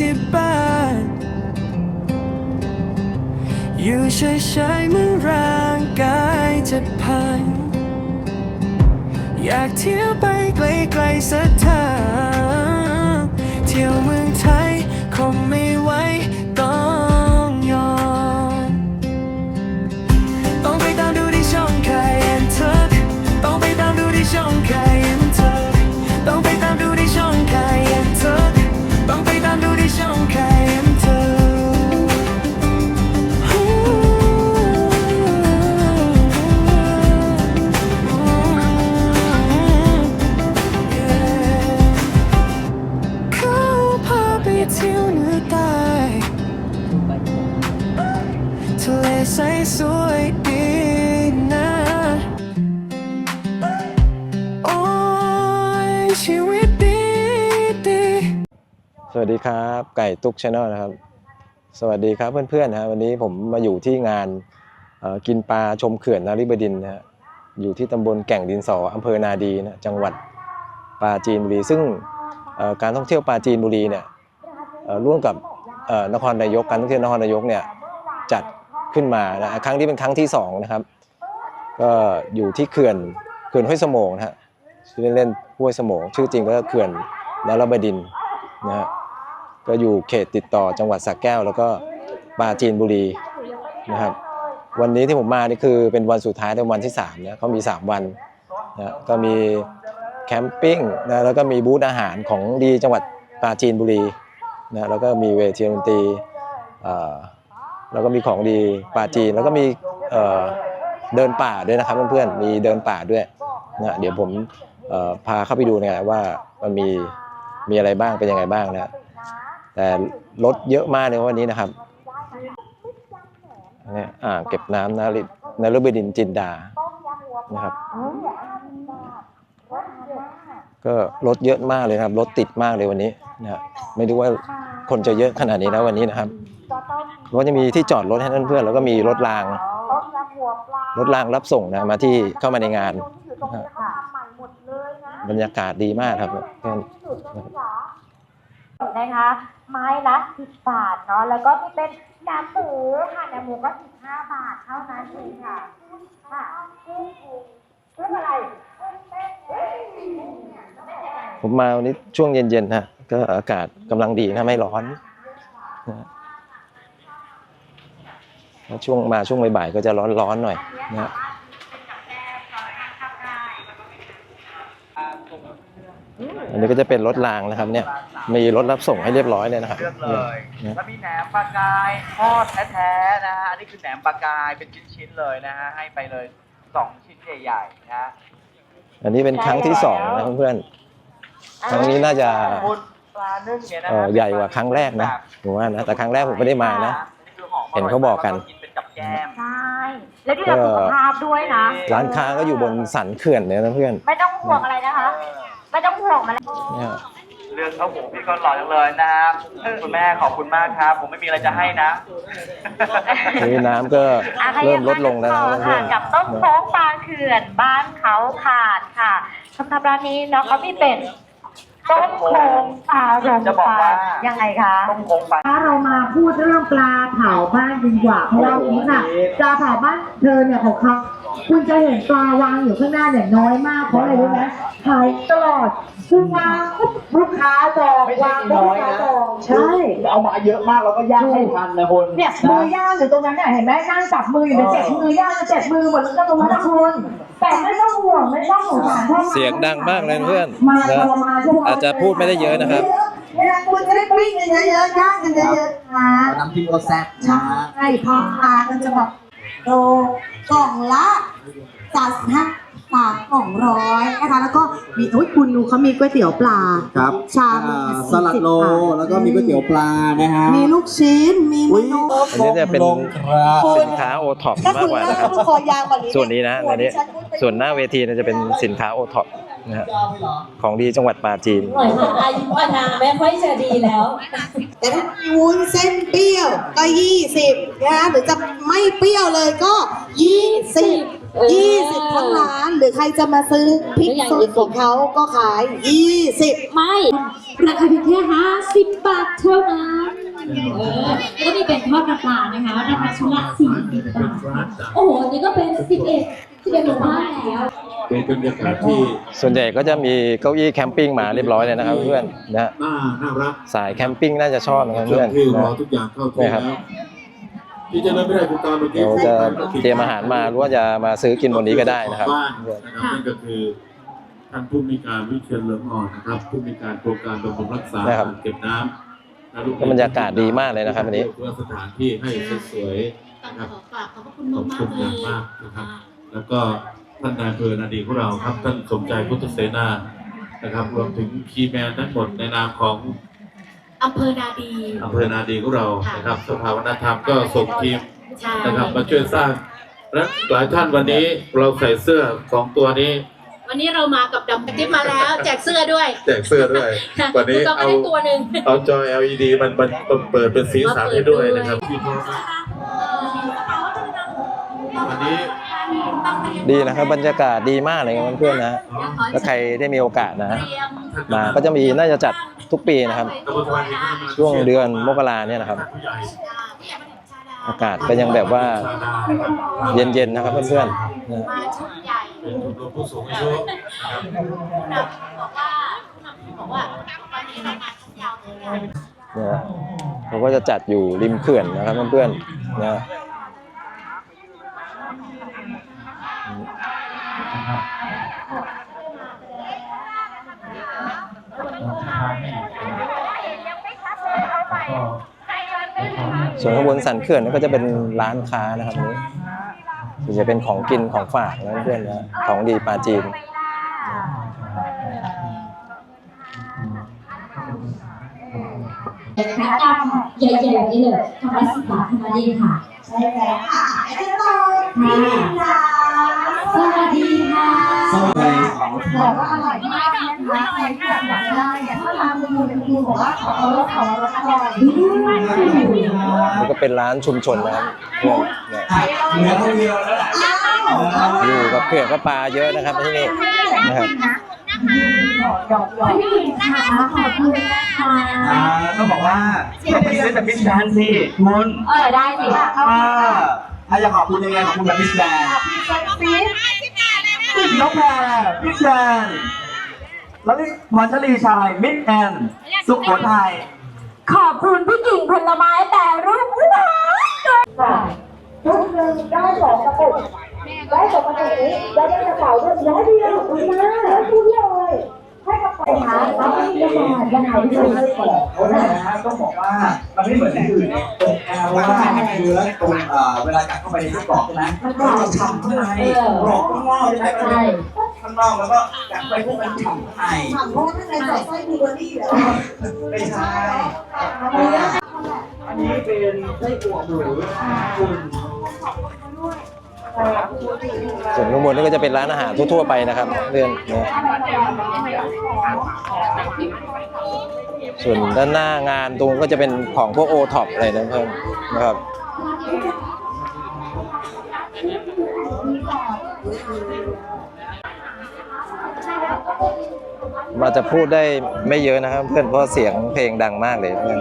ที่บ้าน อยู่เฉยๆเมื่อร่างกายจะพัง อยากเที่ยวไปไกลๆสักทางเที่ยวเมืองไทย ใสสวยดีนะ โอ้ยชีวิตดีดีสวัสดีครับ ไก่ตุ๊กชาแนลนะครับ สวัสดีครับเพื่อนๆนะวันนี้ผมมาอยู่ที่งานกินปลาชมเขื่อนนาริบดินนะฮะอยู่ที่ตำบลแก่งดินสออำเภอนาดีนะจังหวัดปราจีนบุรี ซึ่งการท่องเที่ยวปราจีนบุรีเนี่ยร่วมกับนครนายกการท่องเที่ยวนครนายกเนี่ยจัด ขึ้นมานะครั้งนี้เป็นครั้งที่สองนะครับก็อยู่ที่เขื่อนเขื่อนห้วยสมงนะฮะชื่อเล่นๆห้วยสมง ชื่อจริงก็เขื่อนนารบดินทร์นะฮะก็อยู่เขตติดต่อจังหวัดสระแก้ว แล้วก็ปราจีนบุรีนะครับ วันนี้ที่ผมมานี่คือเป็นวันสุดท้ายเป็นวันที่3เนี่ยเขามี 3 วันนะก็มีแคมปิ้งนะแล้วก็มีบูธอาหารของดีจังหวัดปราจีนบุรีนะแล้วก็มีเวทีดนตรีเอ่อ แล้วก็มีของดีปราจีนแล้วก็มีเดินป่าด้วยนะครับเพื่อนๆมีเดินป่าด้วยนะเดี๋ยวผมพาเข้าไปดูเนี่ยว่ามันมีมีอะไรบ้างเป็นยังไงบ้างนะแต่รถเยอะมากในวันนี้นะครับนนี้อ่าเก็บน้ำนารินรบดินจินดานะครับ ก็รถเยอะมากเลยครับรถติดมากเลยวันนี้นะฮะไม่รู้ว่าคนจะเยอะขนาดนี้นะวันนี้นะครับ ก็จะมีที่จอดรถให้เพื่อนๆแล้วก็มีรถรางรถรางรับส่งนะมาที่เข้ามาในงานนะฮะบรรยากาศดีมากครับเพื่อนนะคะ ไม้ละสิบบาทเนาะแล้วก็มีเป็นแหนมหมูค่ะแหนมหมูก็สิบห้าบาทเท่านั้นเองค่ะค่ะกุ้งเรื่องอะไรกุ้งเต้นเฮ้ยผมมาวันนี้ช่วงเย็นๆนะก็อากาศกำลังดีนะไม่ร้อนนะแล้ว ช่วงมาช่วงบ่ายๆก็จะร้อนๆหน่อยนะฮะอันนี้ก็จะเป็นรถรางนะครับเนี่ยมีรถรับส่งให้เรียบร้อยเลยนะครับเลือกเลยเนี่ยแล้วมีแหนมปลากายทอดแท้ๆนะฮะอันนี้คือแหนมปลากายเป็นชิ้นๆเลยนะฮะให้ไปเลยสองชิ้นใหญ่ๆนะฮะอันนี้เป็นครั้งที่สองนะเพื่อนๆครั้งนี้น่าจะคุณปลานึ่งเนี่ยนะเอ่อใหญ่กว่าครั้งแรกนะผมว่านะแต่ครั้งแรกผมไม่ได้มานะ เห็นเขาบอกกันกินเป็นกับ แก้ม ใช่ แล้วดูแลสุขภาพด้วยนะ ร้านค้าก็อยู่บนสันเขื่อนเลยนะเพื่อน ไม่ต้องห่วงอะไรนะคะ ไม่ต้องห่วงมาแล้วเนี่ยเรื่องข้าวหมูพี่ก็หล่อจังเลยนะฮะคุณแม่ขอบคุณมากครับ ผมไม่มีอะไรจะให้นะ นี่น้ำก็อะให้เริ่มลดลงแล้วต่อนะเพื่ค่ะอนกับต้มโค้งปลาเขื่อนบ้านเขาขาดค่ะสำหรับร้านนี้เนาะเขามีเป็น ต้มโค้งปลารมจะบอกปลาว่า ยังไงคะต้มโค้งปลาถ้าเรามาพูดเรื่องปลาเผาบ้านดีกว่าเพราะว่าอย่างนี้ค่ะปลาเผาบ้านเธอเนี่ยของเขาคุณจะเห็นปลาวางอยู่ข้างหน้าเนี่ยน้อยมากเพราะอะไรรู้ไหมขายตลอดคือวางปุ๊บลูกค้าจองไม่ใช่วางน้ปุ๊บอยลูกค้านะจองใช่เอามาเยอะมากแล้วก็ย่างไม่ทันนะคุณเนี่ยมือย่างอยู่ตรงนั้นเนี่ยเห็นไหมนั่งจับมืออยู่เนี่ยเจ็ดมือย่างจะเจ็ดมือหมดแล้วก็ตรงนั้นนะคุณ แต่ไม่ต้องห่วงไม่ต้องสงสารพวกราเสียงดังมากเลยเพื่อนมานะทรมานพวกเราอาจจะพูดไม่ได้เยอะนะครับ เวลาคุณจะได้ปิ้งกันเยอะๆย่างกันเยอะๆนะน้ำจิ้มก็แซ่บนะใช่พอทานมันจะแบบโลกล่องละจัดห้าสามกล่องร้อยนะคะแล้วก็มีโอ้ยคุณดูเขามีก๋วยเตี๋ยวปลา ครับชามอ่าละ สลัดโล40บาทแล้วก็มีก๋วยเตี๋ยวปลานะฮะมีลูกชิ้น มีเมอุ้ยนูอันนี้จะเป็นลงครับสินค้าโอท็อปถ้ามากคุณกว่านั่งนะครับคุณคอยาวกว่านี้ส่วนนี้นะอันนี้ส่วนหน้าเวทีเนี่ยจะเป็นสินค้าโอท็อปนะฮะของดีจังหวัดปราจีนหน่อยค่ะอายุอานามไม่ค่อยจะดีแล้ว แต่ถ้ามีวุ้นเส้นเปรี้ยวก็ยี่สิบนะคะหรือจะไม่เปรี้ยวเลยก็ยี่สิบ ยี่สิบทั้งร้าน หรือใครจะมาซื้อพริกสดของเขาก็ขายยี่สิบไม่ ราคาเพียงแค่ห้าสิบบาทเท่านั้นเออแล้วก็มีเป็นทอดน้ำปลานะคะราคาชุดละสี่สิบบาทโอ้โหนี่ก็เป็นสิบเอ็ดสิบเอ็ดหมู่บ้านแล้วเป็นบรรยากาศที่ส่วนใหญ่ก็จะมีเก้าอี้แคมปิ้งมาเรียบร้อยเลยนะครับเพื่อนนะฮะน่าน่ารักสายแคมปิ้งน่าจะชอบนะครับช่วเพื่องนที่รนะอทุกอย่างเข้าที่เนี่ยครับแล้ว ที่จะเริ่มไม่ได้คุณตอนเมื่อกี้เราจะเตรียมอาหารมาหรือว่าจะมาซื้อกินบนนี้ก็ได้นะครับ บ้านนะครับนั่นก็คือท่านผู้มีการวิเชียนเหลืองอ่อนนะครับ ผู้มีการโครงการบำรุงรักษานะครับ อ่างเก็บน้ำและลูบรรยากาศดีมากเลยนะครับวันนี้ เพื่อสถานที่ให้สวยๆนะครับ ขอฝากขอบพระคุณขอบมากคุณๆอเลย่างยมากนะครับ แล้วก็ท่านนายอำเภอนาดีของเราครับท่านสมใจพุทธเสนานะครับ รวมถึงคีย์แมนทั้งหมดในนามของ อำเภอนาดี อำเภอนาดีของเรานะครับสภาวัฒนธรรมก็ส่งทีมใช่นะครับมาช่วยสร้างและหลายท่านวันนี้เราใส่เสื้อสองตัวนี้ วันนี้เรามากับดำติ๊บมาแล้วแจกเสื้อด้วย แจกเสื้อด้วย วันนี้คุณก็เอาได้ตัวหนึ่งเอาจอ LED มันมันมันเปิดเป็นสีสันให้ด้วยนะครับพี่โทรศัพท์วันนี้ดีนะครับบรรยากาศดีมากเลยครับเพื่อนๆนะถ้าใครได้มีโอกาสนะมาก็จะมีน่าจะจัด ทุกปีนะครับ ช่วงเดือนมกราเนี่ยนะครับ อากาศก็ยังแบบว่าเย็นๆนะครับเพื่อนๆนะเขาก็จะจัดอยู่ริมเขื่อนนะครับเพื่อนๆนะ ส่วนข้างบนสันเขื่อนนั่นก็จะเป็นร้านค้านะครับนี้ส่วนจะเป็นของกินของฝากนะเพื่อนๆนะของดีปลาจีนนะคะกำใหญ่ๆแบบนี้เลยกำละสิบบาทเท่านั้นเองค่ะใช่แล้วค่ะไอ้เจ้าต่อยนี่ค่ะสวัสดีค่ะบอกว่าอร่อยมากนะคะใครที่อยากได้เนี่ยถ้าทานเป็นมูลเป็นมูลบอกว่าขอรสขอรสอร่อยนี่ก็ เป็นร้านชุมชนนะครับเพื่อนเนี่ยเหลือคนเดียวแล้วแหละอยู่กับเขื่อนก็ปลาเยอะนะครับที่นี่นะครับหยอกหยอกพี่ค่ะขอบคุณนะคะอ่าต้องบอกว่าไม่ได้ซื้อแต่พิซซ่าสิคุณเออได้สิอ่าถ้าจะขอบคุณยังไงขอบคุณแบบพิซซ่าซีสน้องแพรพิซซ่าแล้วนี่พรชลีชายมิตรแอนสุโขทัยขอบคุณพี่กิ่งผลไม้แต่รูปหวาน ค่ะทุกหนึ่งได้สองกระปุกได้ สองกระปุกนี้ได้ได้กระเป๋าด้วยร้อยเดียวคุณมาแล้วคุณเลยให้กระเป๋าหาเอาไปยังไงยังไงที่เราไม่บอเขาเนี่ยนะฮะต้องบอกว่ามันไม่เหมือนที่อื่นตรงแอลว่าเนื้อตรงเอ่อเวลากัดเข้าไปในที่กรอบใช่ไหมมันกรอบฉ่ำข้างในกรอบข้างนอกใช่ไหมข้างนอกแล้วก็กัดไปพวกมันฉ่ำข้างในถามเพราะว่าข้างในใส่ไส้บลูเบอร์รี่เหรอไม่ใช่อันนี้เป็นไส้อั่วหมูคุณ ส่วนข้างบนนี่ก็จะเป็นร้านอาหารทั่วๆไปนะครับเพื่อนนะส่วนด้านหน้างานตรงก็จะเป็นของพวกโอท็อปอะไรนะเพื่อนนะครับมาจะพูดได้ไม่เยอะนะครับ เพื่อนเพราะเสียงเพลงดังมากเลยเพื่อน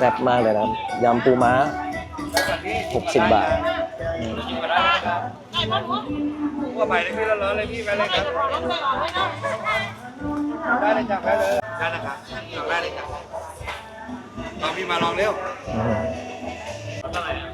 ซ่บมากเลยนะยำปูม้า 60 บาทว่าไปเลยพี่ร้อนเลยพี่ไปเลยครับได้เลยจ้ะได้เลยได้นะครับลองได้เลยจ้ะลองพี่มาลองเร็วอัน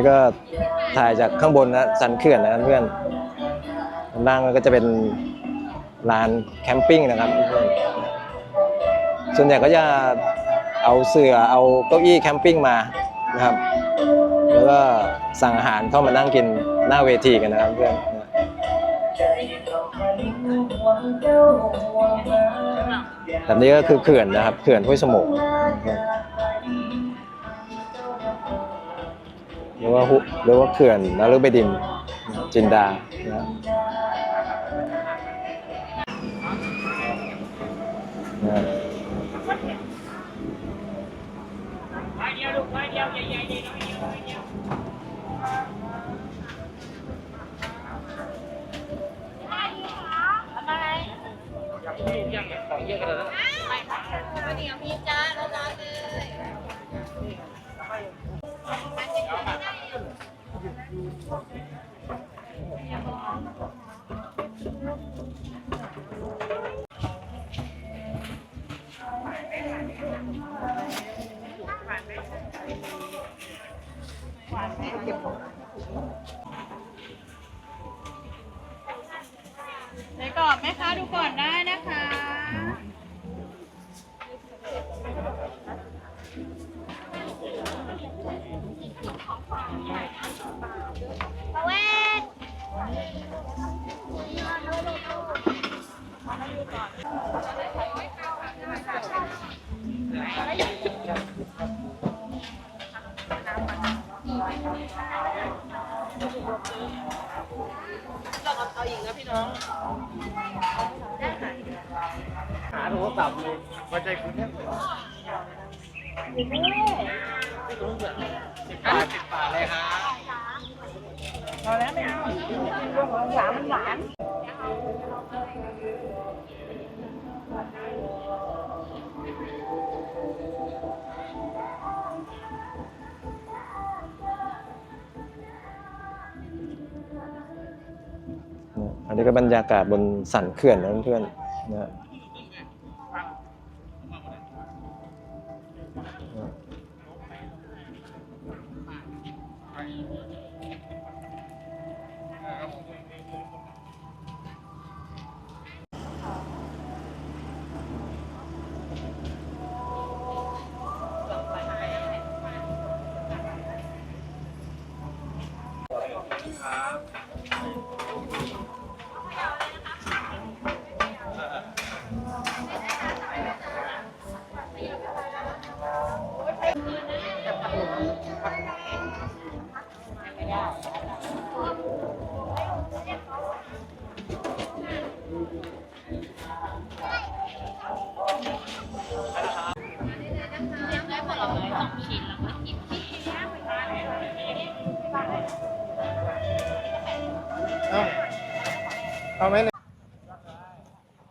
นี้ก็ถ่ายจากข้างบนนะสันเขื่อนนะครับเพื่อนข้างล่างก็จะเป็นลานแคมปิ้งนะครับเพื่อนส่วนใหญ่ก็จะเอาเสื่อเอาเก้าอี้แคมปิ้งมานะครับ แล้วก็สั่งอาหารเข้ามานั่งกินหน้าเวทีกันนะครับเพื่อนแบบนี้ก็คือเขื่อนนะครับเขื่อนห้วยสมุก หรือว่าหุหรือว่าเขื่อนนฤบดินจินดานะครับนะใน โทรศัพท์เลยมาใจคุณแค่ไหนสิบขาดติบบาทเลยครับพอแล้วไม่เอาตัวของหวานมันหวานอันนี้ก็บรรยากาศบนสันเขื่อนนะเพื่อนๆนะ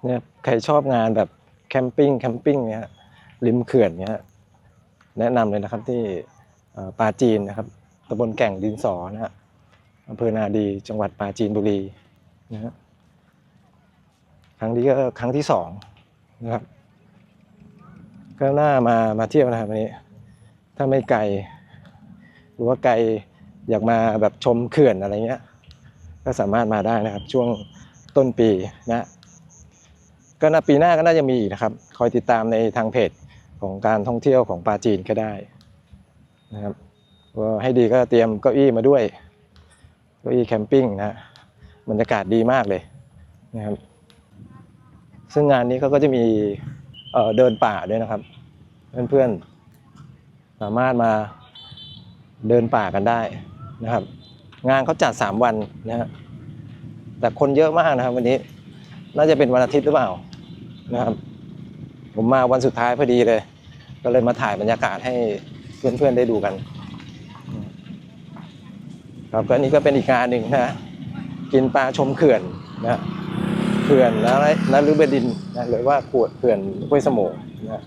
เนี่ยใครชอบงานแบบแคมปิ้งแคมปิ้งเนี้ยริมเขื่อนเนี้ยแนะนำเลยนะครับที่เอ่อปาจีนนะครับตำบลแก่งดินสอนะฮะอำเภอนาดีจังหวัดปราจีนบุรีนะฮะครั้งนี้ก็ครั้งที่สองนะครับก็น่ามามาเที่ยวนะครับวันนี้ ถ้าไม่ไกลหรือว่าไกลอยากมาแบบชมเขื่อนอะไรเงี้ย ก็สามารถมาได้นะครับ ช่วงต้นปีนะก็นาปีหน้าก็น่าจะมีอีกนะครับ คอยติดตามในทางเพจของการท่องเที่ยวของปาจีนก็ได้นะครับว่าให้ดีก็เตรียมเก้าอี้มาด้วยเก้าอี้แคมปิ้งนะบรรยากาศดีมากเลยนะครับ ซึ่งงานนี้เขาก็จะมีเเดินป่าด้วยนะครับ เพื่อนๆสามารถมาเดินป่ากันได้นะครับ งานเขาจัด3วันนะฮะแต่คนเยอะมากนะครับ วันนี้ น่าจะเป็นวันอาทิตย์หรือเปล่านะครับ ผมมาวันสุดท้ายพอดีเลย ก็เลยมาถ่ายบรรยากาศให้เพื่อนๆได้ดูกัน ครับก็อันนี้ก็เป็นอีกงานหนึ่งนะ กินปลาชมเขื่อนนะเขื่อนแล้นฤบดินทร์นะหรือว่าขวดเขื่อนห้วยสมงนะ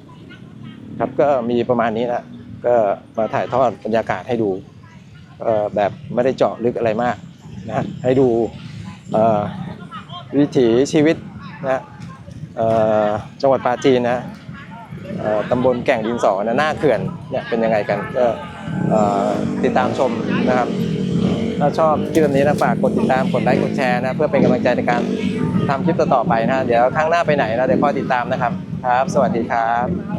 ครับก็มีประมาณนี้นะก็มาถ่ายทอดบรรยากาศให้ดู แบบไม่ได้เจาะลึกอะไรมากนะให้ดูเอ่อวิถีชีวิตนะเอ่อจังหวัดปราจีนนะเอ่อตำบลแก่งดินสอนะหน้าเขื่อนเนี่ยเป็นยังไงกันก็เอ่อติดตามชมนะครับ ถ้าชอบคลิปแบบนี้นะฝากกดติดตามกดไลค์กดแชร์นะเพื่อเป็นกำลังใจในการทำคลิปต่อๆไปนะเดี๋ยวครั้งหน้าไปไหนนะเดี๋ยวคอยติดตามนะครับครับ สวัสดีครับ